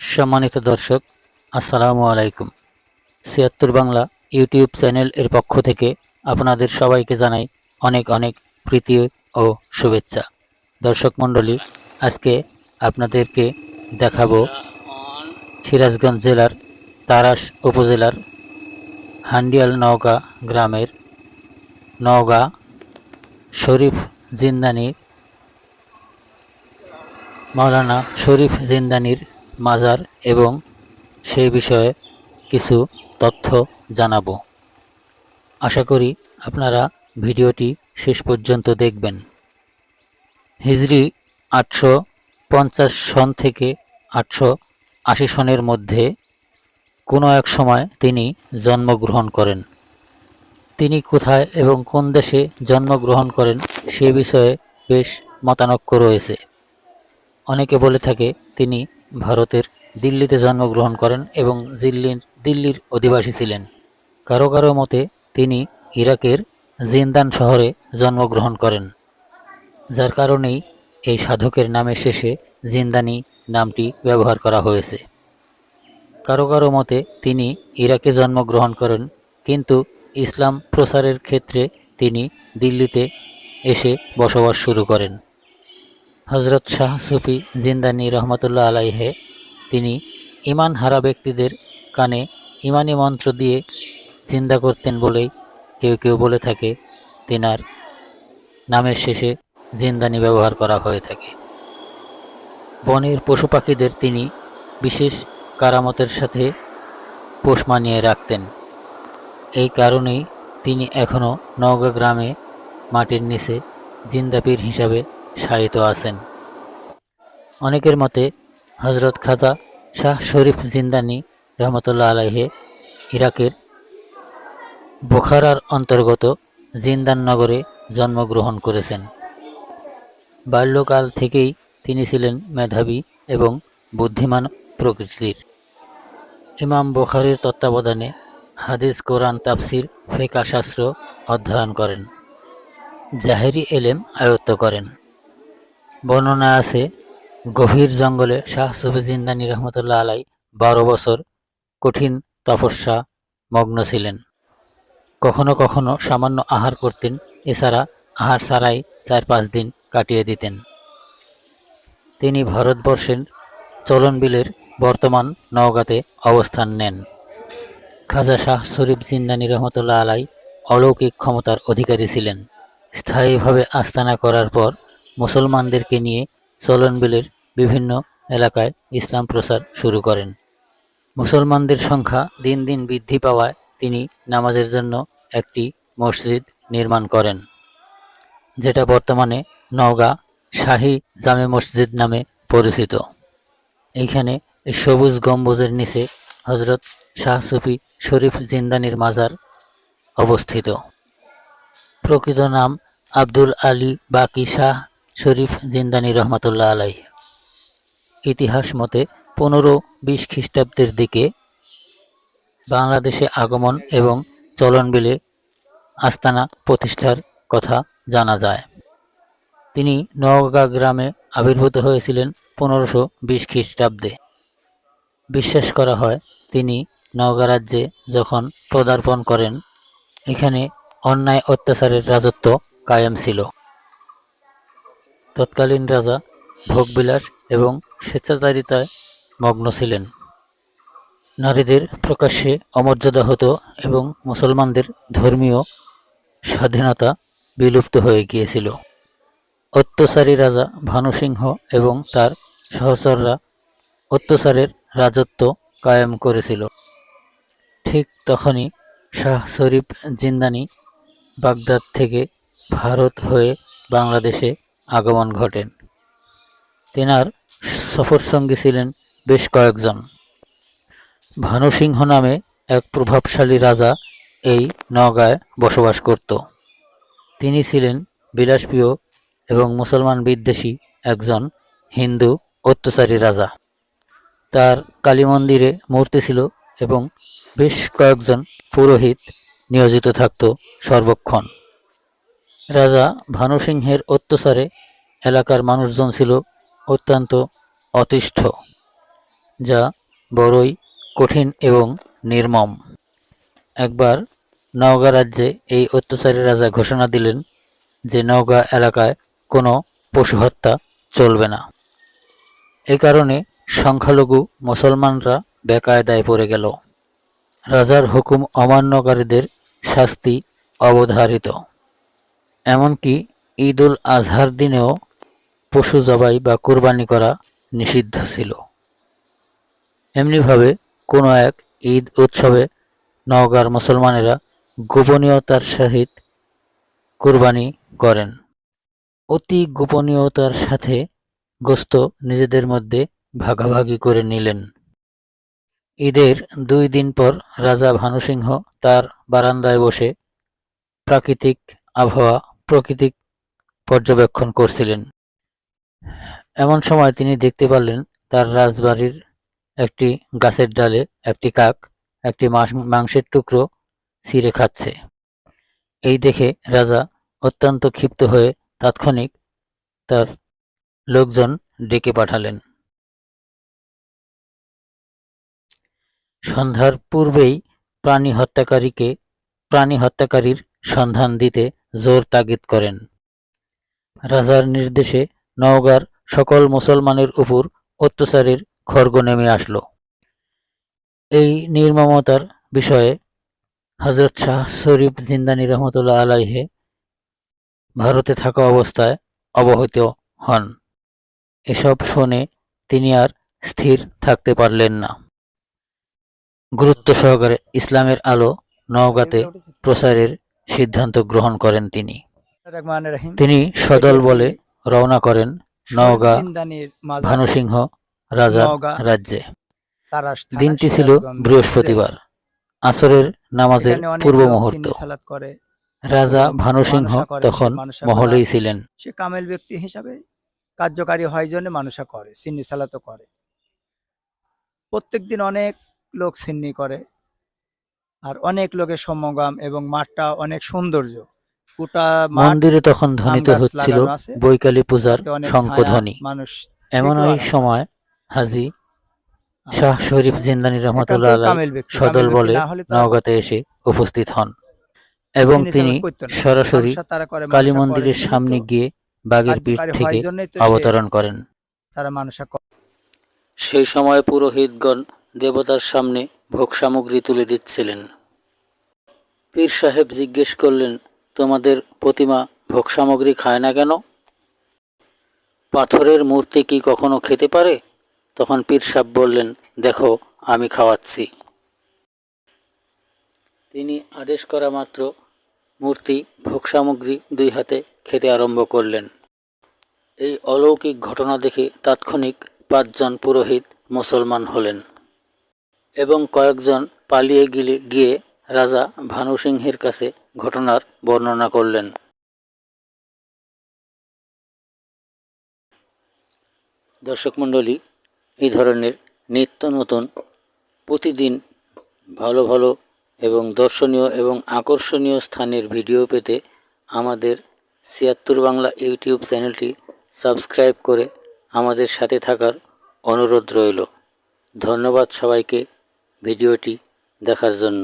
সম্মানিত দর্শক, আসসালামু আলাইকুম। ছিয়াত্তর বাংলা ইউটিউব চ্যানেল এর পক্ষ থেকে আপনাদের সবাইকে জানাই অনেক অনেক প্রীতি ও শুভেচ্ছা। দর্শক মণ্ডলী, আজকে আপনাদেরকে দেখাবো সিরাজগঞ্জ জেলার তারাস উপজেলার হান্ডিয়াল নওগাঁ গ্রামের নওগাঁ শরীফ জিন্দানি মাওলানা শরীফ জিন্দানির মাজার এবং সেই বিষয়ে কিছু তথ্য জানাব। আশা করি আপনারা ভিডিওটি শেষ পর্যন্ত দেখবেন। হিজরি আটশো পঞ্চাশ সন থেকে আটশো আশি সনের মধ্যে কোনো এক সময় তিনি জন্মগ্রহণ করেন। তিনি কোথায় এবং কোন দেশে জন্মগ্রহণ করেন সে বিষয়ে বেশ মতানক্য রয়েছে। অনেকে বলে থাকে তিনি ভারতের দিল্লিতে জন্মগ্রহণ করেন এবং দিল্লির দিল্লির অধিবাসী ছিলেন। কারও কারও মতে তিনি ইরাকের জিন্দান শহরে জন্মগ্রহণ করেন, যার কারণেই এই সাধকের নামের শেষে জিন্দানি নামটি ব্যবহার করা হয়েছে। কারও কারও মতে তিনি ইরাকে জন্মগ্রহণ করেন, কিন্তু ইসলাম প্রচারের ক্ষেত্রে তিনি দিল্লিতে এসে বসবাস শুরু করেন। হজরত শাহ সুফি জিন্দানি রহমতুল্লাহ আলাইহে তিনি ইমান হারা ব্যক্তিদের কানে ইমানি মন্ত্র দিয়ে চিন্তা করতেন বলেই কেউ কেউ বলে থাকে, তেনার নামের শেষে জিন্দানি ব্যবহার করা হয়ে থাকে। বনের পশু পাখিদের তিনি বিশেষ কারামতের সাথে পোষ মানিয়ে রাখতেন। এই কারণেই তিনি এখনও নওগাঁ গ্রামে মাটির নিচে জিন্দাপীর হিসাবে শায়িত আছেন। অনেকের মতে হজরত খাজা শাহ শরীফ জিন্দানি রহমতুল্লাহ আলাইহে ইরাকের বোখারার অন্তর্গত জিন্দান নগরে জন্মগ্রহণ করেছেন। বাল্যকাল থেকেই তিনি ছিলেন মেধাবী এবং বুদ্ধিমান প্রকৃতির। ইমাম বোখারির তত্ত্বাবধানে হাদিস, কোরআন, তাফসির ফেকা শাস্ত্র অধ্যয়ন করেন। জাহেরি এলেম আয়ত্ত করেন। বর্ণনা আছে, গভীর জঙ্গলে শাহ সুফি জিন্দানি রহমতুল্লাহ আলাই বারো বছর কঠিন তপস্যা মগ্ন ছিলেন। কখনো কখনো সামান্য আহার করতেন, এছাড়া আহার ছাড়াই চার পাঁচ দিন কাটিয়ে দিতেন। তিনি ভারতবর্ষের চলনবিলের বর্তমান নওগাঁতে অবস্থান নেন। খাজা শাহ শরীফ জিন্দানি রহমতুল্লাহ আলাই অলৌকিক ক্ষমতার অধিকারী ছিলেন। স্থায়ীভাবে আস্তানা করার পর মুসলমানদেরকে নিয়ে চলনবিলের বিভিন্ন এলাকায় ইসলাম প্রচার শুরু করেন। মুসলমানদের সংখ্যা দিন দিন বৃদ্ধি পাওয়ায় তিনি নামাজের জন্য একটি মসজিদ নির্মাণ করেন, যেটা বর্তমানে নওগাঁ শাহী জামে মসজিদ নামে পরিচিত। এইখানে সবুজ গম্বুজের নিচে হজরত শাহ সুফি শরীফ জিন্দানির মাজার অবস্থিত। প্রকৃত নাম আব্দুল আলী বাকি শাহ শরীফ জিন্দানি রহমতুল্লাহ আলাই ইতিহাস মতে পনেরো বিশ খ্রিস্টাব্দের দিকে বাংলাদেশে আগমন এবং চলনবিলে আস্তানা প্রতিষ্ঠার কথা জানা যায়। তিনি নওগাঁ গ্রামে আবির্ভূত হয়েছিলেন পনেরোশো বিশ খ্রিস্টাব্দে। বিশ্বাস করা হয় তিনি নওগাঁ রাজ্যে যখন পদার্পণ করেন, এখানে অন্যায় অত্যাচারের রাজত্ব কায়েম ছিল। তৎকালীন রাজা ভোগবিলাস এবং স্বেচ্ছাচারিতায় মগ্ন ছিলেন। নারীদের প্রকাশ্যে অমর্যাদা হতো এবং মুসলমানদের ধর্মীয় স্বাধীনতা বিলুপ্ত হয়ে গিয়েছিল। অত্যাচারী রাজা ভানুসিংহ এবং তার সহচররা অত্যাচারের রাজত্ব কায়েম করেছিল। ঠিক তখনই শাহ শরীফ জিন্দানি বাগদাদ থেকে ভারত হয়ে বাংলাদেশে আগমন ঘটেন। তেনার সফরসঙ্গী ছিলেন বেশ কয়েকজন। ভানুসিংহ নামে এক প্রভাবশালী রাজা এই নগায় বসবাস করত। তিনি ছিলেন বিলাসপ্রিয় এবং মুসলমান বিদ্বেষী একজন হিন্দু অত্যাচারী রাজা। তার কালী মন্দিরে মূর্তি ছিল এবং বেশ কয়েকজন পুরোহিত নিয়োজিত থাকত সর্বক্ষণ। রাজা ভানুসিংহের অত্যাচারে এলাকার মানুষজন ছিল অত্যন্ত অতিষ্ঠ, যা বড়ই কঠিন এবং নির্মম। একবার নওগাঁ রাজ্যে এই অত্যাচারী রাজা ঘোষণা দিলেন যে নওগাঁ এলাকায় কোনো পশু হত্যা চলবে না। এই কারণে সংখ্যালঘু মুসলমানরা বেকায়দায় পড়ে গেল। রাজার হুকুম অমান্যকারীদের শাস্তি অবধারিত। এমনকি ঈদ উল আজহার দিনেও পশু জবাই বা কুরবানি করা নিষিদ্ধ ছিল। এমনিভাবে কোনো এক ঈদ উৎসবে নওগাঁর মুসলমানেরা গোপনীয়তার সহিত কুরবানি করেন। অতি গোপনীয়তার সাথে গোস্ত নিজেদের মধ্যে ভাগাভাগি করে নিলেন। ঈদের দুই দিন পর রাজা ভানুসিংহ তার বারান্দায় বসে প্রাকৃতিক আবহাওয়া প্রকৃতিক পর্যবেক্ষণ করছিলেন। এমন সময় তিনি দেখতে পারলেন, তার রাজবাড়ির একটি গাছের ডালে একটি কাক একটি মাস- মাংসের টুকরো ছিঁড়ে খাচ্ছে। এই দেখে রাজা অত্যন্ত ক্ষিপ্ত হয়ে তাৎক্ষণিক তার লোকজন ডেকে পাঠালেন। সন্ধ্যার পূর্বেই প্রাণী হত্যাকারীকে প্রাণী হত্যাকারীর সন্ধান দিতে জোর তাগিদ করেন। রাজার নির্দেশে নওগাঁর সকল মুসলমানের উপর অত্যাচারের খড়গ নেমে আসলো। এই নির্মমতার বিষয়ে হজরত শাহ শরীফ জিন্দানি রহমতুল্লাহ আলাইহে ভারতে থাকা অবস্থায় অবহিত হন। এসব শুনে তিনি আর স্থির থাকতে পারলেন না। গুরুত্ব সহকারে ইসলামের আলো নওগাঁতে প্রচারের সিদ্ধান্ত গ্রহণ করেন তিনি। তিনি সদল বলে রওনা করেন নওগাঁ ভানুসিংহ রাজার রাজ্যে। দিনটি ছিল বৃহস্পতিবার। আসরের নামাজের পূর্ব মুহূর্ত। রাজা ভানুসিংহ তখন মহলেই ছিলেন। সে কামেল ব্যক্তি হিসাবে কার্যকারী হয় জন্য মানুষা করে সিন্নি সালাতও করে। প্রত্যেক দিন অনেক লোক সিন্নি করে। আর অনেক লোকের সমাগম এবং মাঠটা অনেক সৌন্দর্য। গোটা মন্দিরে তখন ধ্বনিত হচ্ছিল বৈকালী পূজার মানুষ এমনই দেখলেও সময় হাজি শাহ শরীফ জিন্দানি রহমতুল্লাহ সদল বলে নওগাঁতে এসে উপস্থিত হন। এবং তিনি। সরাসরি কালী মন্দিরের সামনে গিয়ে বাঘের পিঠ থেকে অবতরণ করেন। তারা মানুষা করে। সেই সময় পুরোহিতগণ দেবতার সামনে ভোগ সামগ্রী তুলে দিচ্ছিলেন। পীর সাহেব জিজ্ঞেস করলেন, তোমাদের প্রতিমা ভোগ সামগ্রী খায় না কেন? পাথরের মূর্তি কি কখনো খেতে পারে? তখন পীর সাহেব বললেন, দেখো, আমি খাওয়াচ্ছি। তিনি আদেশ করা মাত্র মূর্তি ভোগ সামগ্রী দুই হাতে খেতে আরম্ভ করলেন। এই অলৌকিক ঘটনা দেখে তাৎক্ষণিক পাঁচজন পুরোহিত মুসলমান হলেন। এবং কয়েকজন পালিয়ে গিলে, গিয়ে রাজা ভানুসিংহের কাছে ঘটনার বর্ণনা করলেন। দর্শক মণ্ডলী, এই ধরনের নিত্য নতুন, প্রতিদিন ভালো ভালো এবং দর্শনীয় এবং আকর্ষণীয় স্থানের ভিডিও পেতে আমাদের ছিয়াত্তর বাংলা ইউটিউব চ্যানেলটি সাবস্ক্রাইব করে আমাদের সাথে থাকার অনুরোধ রইল। ধন্যবাদ সবাইকে। ভিডিওটি দেখার জন্য।